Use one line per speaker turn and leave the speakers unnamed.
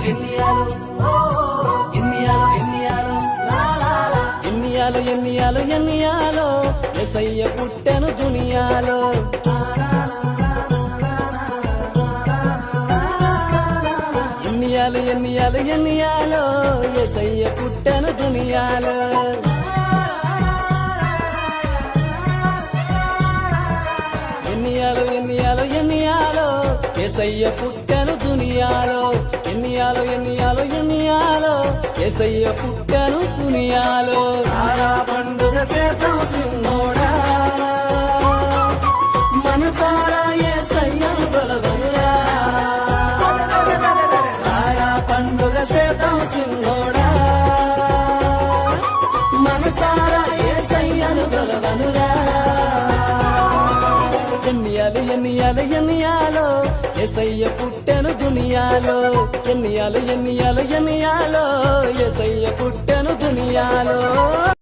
ఎన్నియాలు ఎన్నియాలు ఎన్నియాలు ఎన్నియాలు
ఎన్నియాలు ఎన్నియాలు ఎన్నియాలో ఎసయ్య పుట్టెను దునియాలో. ఎన్నియాలు ఎన్నియాలు ఎన్నియాలో ఎసయ్య పుట్టెను దునియాలో. ఎన్నియాలు ఎన్నియాలు ఎన్నియాలో ఎసయ్య పుట్టెను దునియాలో ఎన్నియాలు ఎన్నియాలు ఎన్నియాలో? ఎసయ్య పుట్టెను దునియాలో.
తారా పండుగ సేతం సింహోడా
మనసారా ఎసయ్యను బలవరురా
తారా పండుగ సేతం సింహోడా
మనసారా ఏసయ్యను బలవనురా ఎన్నియాలు ఎన్నియాలు ఎన్నియాలో? ఎసయ్య పుట్టెను దునియాలో ఎన్నియాలు ఎన్నియాలు ఎన్నియాలో. ఎసయ్య పుట్టెను దునియాలో.